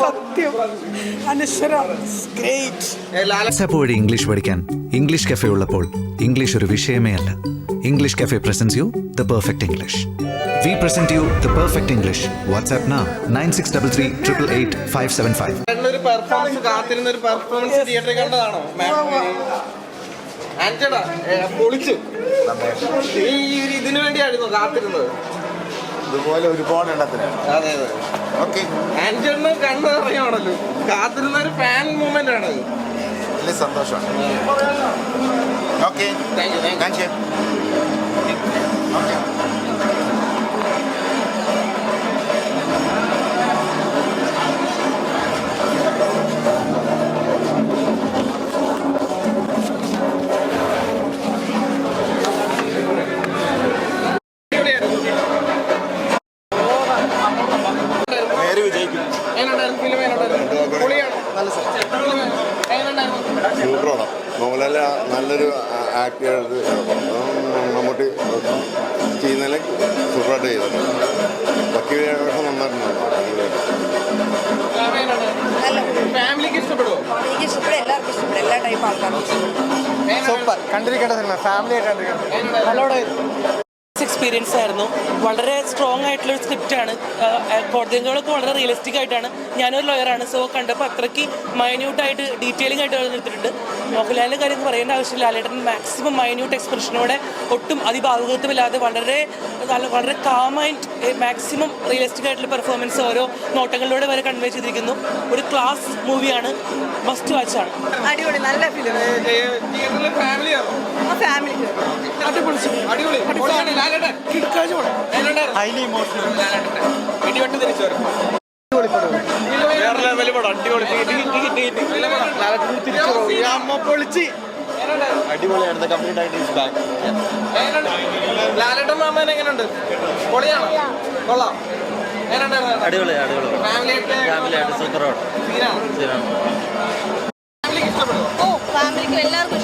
സത്യം. അനശ്വര. ഇംഗ്ലീഷ് പഠിക്കാൻ. English cafe ഉള്ളപ്പോൾ ഇംഗ്ലീഷ് ഒരു വിഷയമേ അല്ല. English cafe presents you the perfect English we present you the perfect English WhatsApp നാ nine six double three triple eight five seven five ആന്റണ performance കാത്തിരുന്ന ഒരു performance തിയേറ്ററിൽ കണ്ടതാണോ? ആന്റടാ പൊളിച്ചു. ഈ ഒരു ഇതിനു വേണ്ടിയായിരുന്നു കാത്തിരുന്നത്. ഇതുപോലെ ഒരുപാട് എണ്ണത്തിന്. അതെ ഓക്കെ കണ്ണ് അറിയാണല്ലോ കാത്തിരുന്ന ഒരു ഫാൻ മൂവ്മെന്റ് ആണ് അത്. വലിയ സന്തോഷമാണ് okay thank you thank you നേരെ സൂപ്പറാണ്. മോഹൻലാൽ നല്ലൊരു ആക്ടർ മമ്മൂട്ടി ചെയ്യുന്നതിൽ സൂപ്പറായിട്ട് ചെയ്തിട്ടുണ്ട്. ബാക്കി വേഷം നന്നായിട്ടുണ്ട്. ഫാമിലിക്ക് ഇഷ്ടപ്പെടും. എല്ലാവർക്കും ഇഷ്ടപ്പെടും. എല്ലാ ടൈപ്പ് ആൾക്കാർക്കും സൂപ്പർ. കണ്ടിരിക്കേണ്ട സിനിമ. ഫാമിലി ആയിട്ട് കണ്ടിരിക്കണം എക്സ്പീരിയൻസ് ആയിരുന്നു വളരെ സ്ട്രോങ് ആയിട്ടുള്ള ഒരു സ്ക്രിപ്റ്റ് ആണ് കോടതികളൊക്കെ വളരെ റിയലിസ്റ്റിക് ആയിട്ടാണ് ഞാനൊരു ലോയറാണ് സോ കണ്ടപ്പോൾ അത്രയ്ക്ക് മൈന്യൂട്ടായിട്ട് ഡീറ്റെയിലിംഗ് ആയിട്ട് എടുത്തിട്ടുണ്ട് മോഹൻലാലിന്റെ കാര്യം പറയേണ്ട ആവശ്യമില്ല ലാലേട്ടൻ മാക്സിമം മൈന്യൂട്ട് എക്സ്പ്രഷനോടെ ഒട്ടും അതിഭാഗത്വമില്ലാതെ വളരെ വളരെ കാമായിട്ട് മാക്സിമം റിയലിസ്റ്റിക് ആയിട്ടുള്ള പെർഫോമൻസ് ഓരോ നോട്ടങ്ങളിലൂടെ വരെ കൺവേ ചെയ്തിരിക്കുന്നു ഒരു ക്ലാസ് മൂവിയാണ് മസ്റ്റ് വാച്ചാണ് അടിപൊളി നല്ല ഫിലിം ഫാമിലിയാണോ ഫാമിലിക്ക് അടിപൊളി? ഹൈലി ഇമോഷണൽ ഇടിവെട്ട് തിരിച്ചു വരും വേറെ ലെവൽ പടം. അടിപൊളി തിരിച്ചു അമ്മ പൊളിച്ച്. അടിപൊളിയാണ് കംപ്ലീറ്റ് ആയിട്ട് ഈസ് ബാക്ക് എങ്ങനെയുണ്ട്? ലാലേട്ടൻ മാമൻ എങ്ങനെയുണ്ട് പൊളിയാണോ? കൊള്ളാം. അടിപൊളി അടിപൊളി. സൂപ്പറാണ് ഫാമിലിക്കും എല്ലാവർക്കും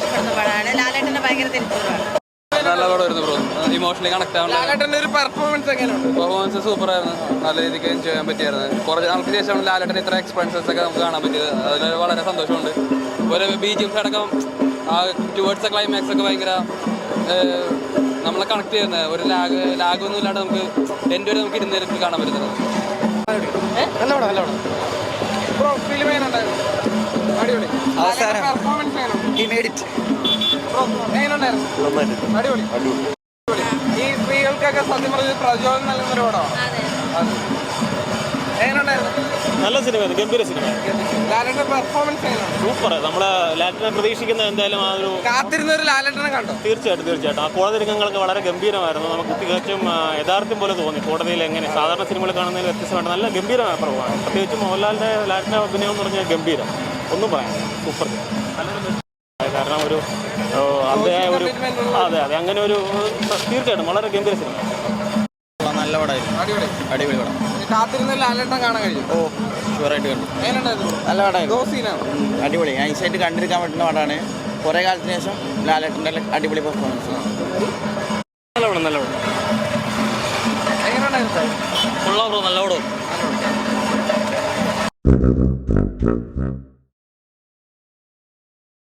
നല്ല പടമായിരുന്നു ബ്രോ ഇമോഷണലി കണക്ട് ആവുന്ന ഒരു പെർഫോമൻസ് എങ്ങനെയുണ്ട്? പെർഫോമൻസ് സൂപ്പർ ആയിരുന്നു നല്ല രീതിക്ക് എൻജോയ് ചെയ്യാൻ പറ്റിയായിരുന്നു. കുറച്ച് നാൾക്ക് ശേഷമാണ് ലാലേട്ടൻ ഇത്ര എക്സ്പെൻസസ് ഒക്കെ നമുക്ക് കാണാൻ പറ്റിയത്. അതിൽ വളരെ സന്തോഷമുണ്ട്. ഒരു ബി ജി എം അടക്കം ആ ടുവേർഡ്സ് ക്ലൈമാക്സ് ഒക്കെ ഭയങ്കര നമ്മളെ കണക്ട് ചെയ്യുന്ന ഒരു ലാഗ് ലാഗ് ഒന്നും ഇല്ലാണ്ട് നമുക്ക് എന്റെ വരെ നമുക്ക് ഇരുന്ന് കാണാൻ പറ്റുന്നത്. നല്ല പടം നല്ല പടം. ബ്രോ ഫിലിം അടിപൊളി. അവസാനം. അടിപൊളി. ഈ സ്ത്രീകൾക്കൊക്കെ സത്യം പറഞ്ഞ പ്രചോദനം നൽകുന്ന ഒരു പടമാണ് നല്ല സിനിമയാണ് ഗംഭീര സിനിമ സൂപ്പർ. നമ്മളെ ലാറ്റിനെ പ്രതീക്ഷിക്കുന്ന എന്തായാലും ആ ഒരു കാത്തിരുന്ന ഒരു കണ്ടോ? തീർച്ചയായിട്ടും തീർച്ചയായിട്ടും. ആ കോടതി രംഗങ്ങളൊക്കെ വളരെ ഗംഭീരമായിരുന്നു. നമുക്ക് തികച്ചും യഥാർത്ഥം പോലെ തോന്നി. കോടതിയിൽ എങ്ങനെ സാധാരണ സിനിമകൾ കാണുന്നതിൽ വ്യത്യസ്തമായിട്ട് നല്ല ഗംഭീരമായ പ്രഭാവമാണ്. പ്രത്യേകിച്ച് മോഹൻലാലിന്റെ ലാലിന്റെ അഭിനയം എന്ന് പറഞ്ഞാൽ ഗംഭീരം. ഒന്നും പറയാം സൂപ്പർ. കാരണം ഒരു അതേ ഒരു അതെ അതെ അങ്ങനെ ഒരു തീർച്ചയായിട്ടും വളരെ ഗംഭീര സിനിമ. നല്ല പടമായിരുന്നു. അടിപൊളി. അടിപൊളി പടം. കാത്തിരുന്ന ലാലേട്ടൻ കാണാൻ ഓ ഷുവറായിട്ട് കണ്ടു. എങ്ങനെയുണ്ടായിരുന്നു? നല്ല പടമായിരുന്നു. അടിപൊളി. നൈസായിട്ട് കണ്ടിരിക്കാൻ പറ്റുന്ന പടമാണ്. കുറേ കാലത്തിന് ശേഷം ലാലേട്ടന്റെ അടിപൊളി പെർഫോമൻസ് നല്ല പടം നല്ല പടം. നല്ല പടം.